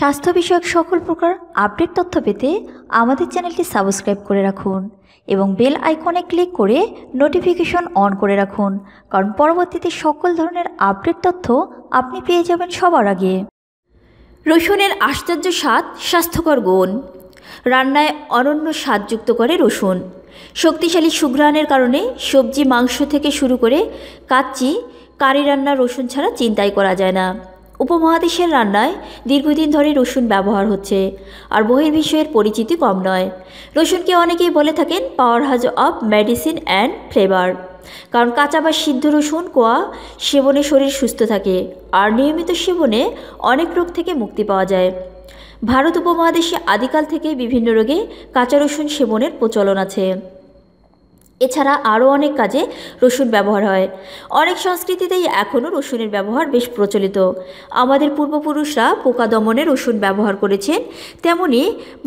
স্বাস্থ্য বিষয়ক সকল প্রকার আপডেট তথ্য পেতে আমাদের চ্যানেলটি সাবস্ক্রাইব করে রাখুন এবং বেল আইকনে ক্লিক করে নোটিফিকেশন অন করে রাখুন, কারণ পরবর্তীতে সকল ধরনের আপডেট তথ্য আপনি পেয়ে যাবেন সবার আগে। রসুনের আশ্চর্য স্বাদ স্বাস্থ্যকর গুণ। রান্নায় অনন্য স্বাদযুক্ত করে রসুন। শক্তিশালী সুঘ্রাণের কারণে সবজি মাংস থেকে শুরু করে কাচ্চি, কারি রান্না রসুন ছাড়া চিন্তাই করা যায় না। উপমহাদেশের রান্নায় দীর্ঘদিন ধরে রসুন ব্যবহার হচ্ছে, আর বহির্বিশ্বের পরিচিতি কম নয়। রসুনকে অনেকেই বলে থাকেন পাওয়ার হাজ অফ মেডিসিন অ্যান্ড ফ্লেভার কারণ কাঁচা বা সিদ্ধ রসুন, কোয়া সেবনে শরীর সুস্থ থাকে, আর নিয়মিত সেবনে অনেক রোগ থেকে মুক্তি পাওয়া যায়। ভারত উপমহাদেশে আদিকাল থেকে বিভিন্ন রোগে কাঁচা রসুন সেবনের প্রচলন আছে। এছাড়া আরও অনেক কাজে রসুন ব্যবহার হয়। অনেক সংস্কৃতিতেই এখনও রসুনের ব্যবহার বেশ প্রচলিত। আমাদের পূর্বপুরুষরা পোকা দমনে রসুন ব্যবহার করেছেন, তেমনি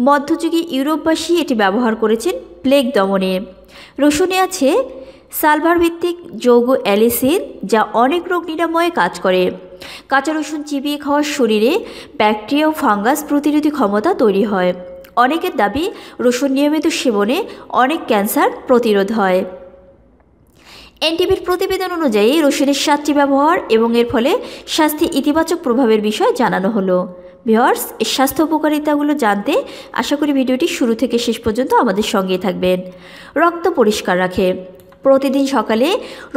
মধ্যযুগে ইউরোপবাসী এটি ব্যবহার করেছেন প্লেগ দমনে। রসুনে আছে সালভার ভিত্তিক যৌগ অ্যালিসিন, যা অনেক রোগ নিরাময়ে কাজ করে। কাঁচা রসুন চিবিয়ে খাওয়ার শরীরে ব্যাকটেরিয়া ও ফাঙ্গাস প্রতিরোধী ক্ষমতা তৈরি হয়। অনেকের দাবি, রসুন নিয়মিত সেবনে অনেক ক্যান্সার প্রতিরোধ হয়। এনটিভির প্রতিবেদন অনুযায়ী, রসুনের সাতটি ব্যবহার এবং এর ফলে স্বাস্থ্যে ইতিবাচক প্রভাবের বিষয় জানানো হলো। ভিওয়ার্স এর স্বাস্থ্য উপকারিতাগুলো জানতে আশা করি ভিডিওটি শুরু থেকে শেষ পর্যন্ত আমাদের সঙ্গেই থাকবেন। রক্ত পরিষ্কার রাখে। প্রতিদিন সকালে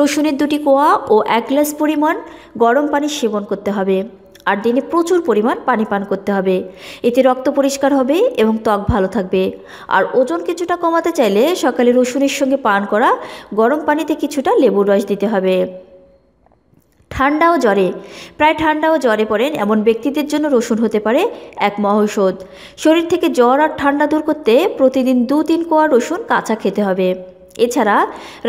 রসুনের দুটি কোয়া ও এক গ্লাস পরিমাণ গরম পানি সেবন করতে হবে। আর দিনে প্রচুর পরিমাণ পানি পান করতে হবে। এতে রক্ত পরিষ্কার হবে এবং ত্বক ভালো থাকবে। আর ওজন কিছুটা কমাতে চাইলে সকালে রসুনের সঙ্গে পান করা গরম পানিতে কিছুটা লেবুর রস দিতে হবে। ঠান্ডা ও জ্বরে। প্রায় ঠান্ডা ও জ্বরে পড়েন এমন ব্যক্তিদের জন্য রসুন হতে পারে এক মহৌষধ। শরীর থেকে জ্বর আর ঠান্ডা দূর করতে প্রতিদিন দু তিন কোয়া রসুন কাঁচা খেতে হবে। এছাড়া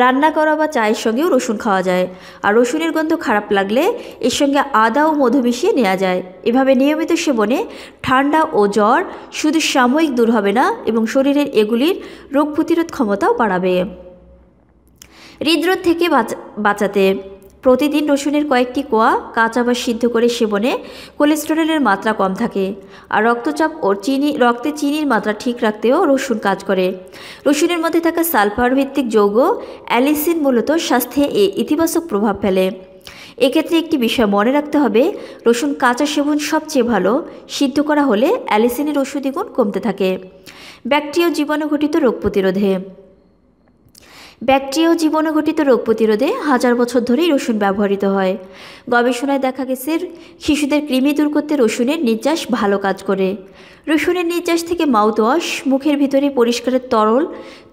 রান্না করা বা চায়ের সঙ্গেও রসুন খাওয়া যায়। আর রসুনের গন্ধ খারাপ লাগলে এর সঙ্গে আদা ও মধু মিশিয়ে নেওয়া যায়। এভাবে নিয়মিত সেবনে ঠান্ডা ও জ্বর শুধু সাময়িক দূর হবে না এবং শরীরের এগুলির রোগ প্রতিরোধ ক্ষমতাও বাড়াবে। হৃদরোগ থেকে বাঁচাতে প্রতিদিন রসুনের কয়েকটি কোয়া কাঁচা বা সিদ্ধ করে সেবনে কোলেস্টেরলের মাত্রা কম থাকে। আর রক্তচাপ ও চিনি, রক্তে চিনির মাত্রা ঠিক রাখতেও রসুন কাজ করে। রসুনের মধ্যে থাকা সালফার ভিত্তিক যৌগ, অ্যালিসিন মূলত স্বাস্থ্যে এ ইতিবাচক প্রভাব ফেলে। এক্ষেত্রে একটি বিষয় মনে রাখতে হবে, রসুন কাঁচা সেবন সবচেয়ে ভালো, সিদ্ধ করা হলে অ্যালিসিনের ওষুধি গুণ কমতে থাকে। ব্যাকটেরিয়া জীবাণু ঘটিত রোগ প্রতিরোধে। ব্যাকটেরিয়া ও ঘটিত রোগ প্রতিরোধে হাজার বছর ধরেই রসুন ব্যবহৃত হয়। গবেষণায় দেখা গেছে, শিশুদের কৃমি দূর করতে রসুনের নির্যাস ভালো কাজ করে। রসুনের নির্যাস থেকে মাউথওয়াশ, মুখের ভিতরে পরিষ্কারের তরল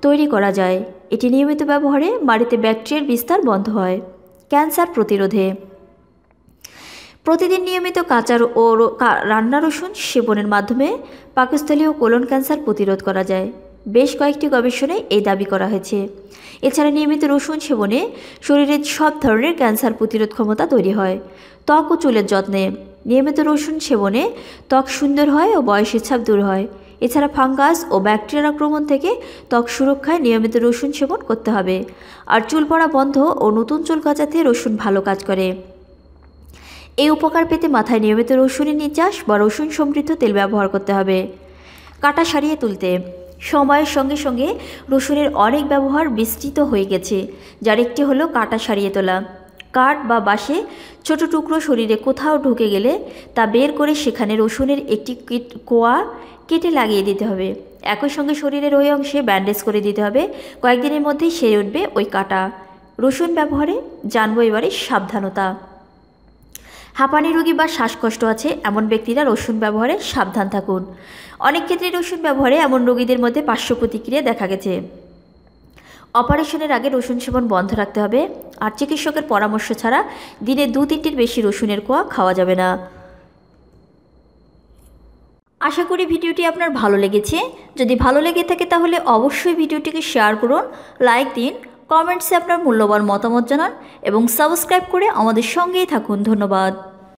তৈরি করা যায়। এটি নিয়মিত ব্যবহারে বাড়িতে ব্যাকটেরিয়ার বিস্তার বন্ধ হয়। ক্যান্সার প্রতিরোধে। প্রতিদিন নিয়মিত কাঁচার ও রান্না রসুন সেবনের মাধ্যমে পাকস্থলী ও কোলন ক্যান্সার প্রতিরোধ করা যায়। বেশ কয়েকটি গবেষণায় এই দাবি করা হয়েছে। এছাড়া নিয়মিত রসুন সেবনে শরীরের সব ধরনের ক্যান্সার প্রতিরোধ ক্ষমতা তৈরি হয়। ত্বক ও চুলের যত্নে নিয়মিত রসুন সেবনে ত্বক সুন্দর হয় ও বয়সের ছাপ দূর হয়। এছাড়া ফাঙ্গাস ও ব্যাকটেরিয়ার আক্রমণ থেকে ত্বক সুরক্ষায় নিয়মিত রসুন সেবন করতে হবে। আর চুল পড়া বন্ধ ও নতুন চুল গাছাতে রসুন ভালো কাজ করে। এই উপকার পেতে মাথায় নিয়মিত রসুনের নির্যাস বা রসুন সমৃদ্ধ তেল ব্যবহার করতে হবে। কাটা সারিয়ে তুলতে সময়ের সঙ্গে সঙ্গে রসুনের অনেক ব্যবহার বিস্তৃত হয়ে গেছে, যার একটি হলো কাটা সারিয়ে তোলা। কাঠ বা বাঁশে ছোট টুকরো শরীরে কোথাও ঢুকে গেলে তা বের করে সেখানে রসুনের একটি কোয়া কেটে লাগিয়ে দিতে হবে। একই সঙ্গে শরীরের ওই অংশে ব্যান্ডেজ করে দিতে হবে। কয়েকদিনের মধ্যেই সেরে উঠবে ওই কাটা। রসুন ব্যবহারে জানব এবারে সাবধানতা। হাঁপানি রোগী বা শ্বাসকষ্ট আছে, এমন ব্যক্তিরা রসুন ব্যবহারে সাবধান থাকুন। অনেক ক্ষেত্রে রসুন ব্যবহারে এমন রোগীদের মধ্যে পার্শ্ব প্রতিক্রিয়া দেখা গেছে। অপারেশনের আগে রসুন সেবন বন্ধ রাখতে হবে, আর চিকিৎসকের পরামর্শ ছাড়া দিনে দু তিনটির বেশি রসুনের কোয়া খাওয়া যাবে না। আশা করি ভিডিওটি আপনার ভালো লেগেছে। যদি ভালো লেগে থাকে তাহলে অবশ্যই ভিডিওটিকে শেয়ার করুন, লাইক দিন কমেন্টসে আপনার মূল্যবান মতামত জানান এবং সাবস্ক্রাইব করে আমাদের সঙ্গেই থাকুন। ধন্যবাদ।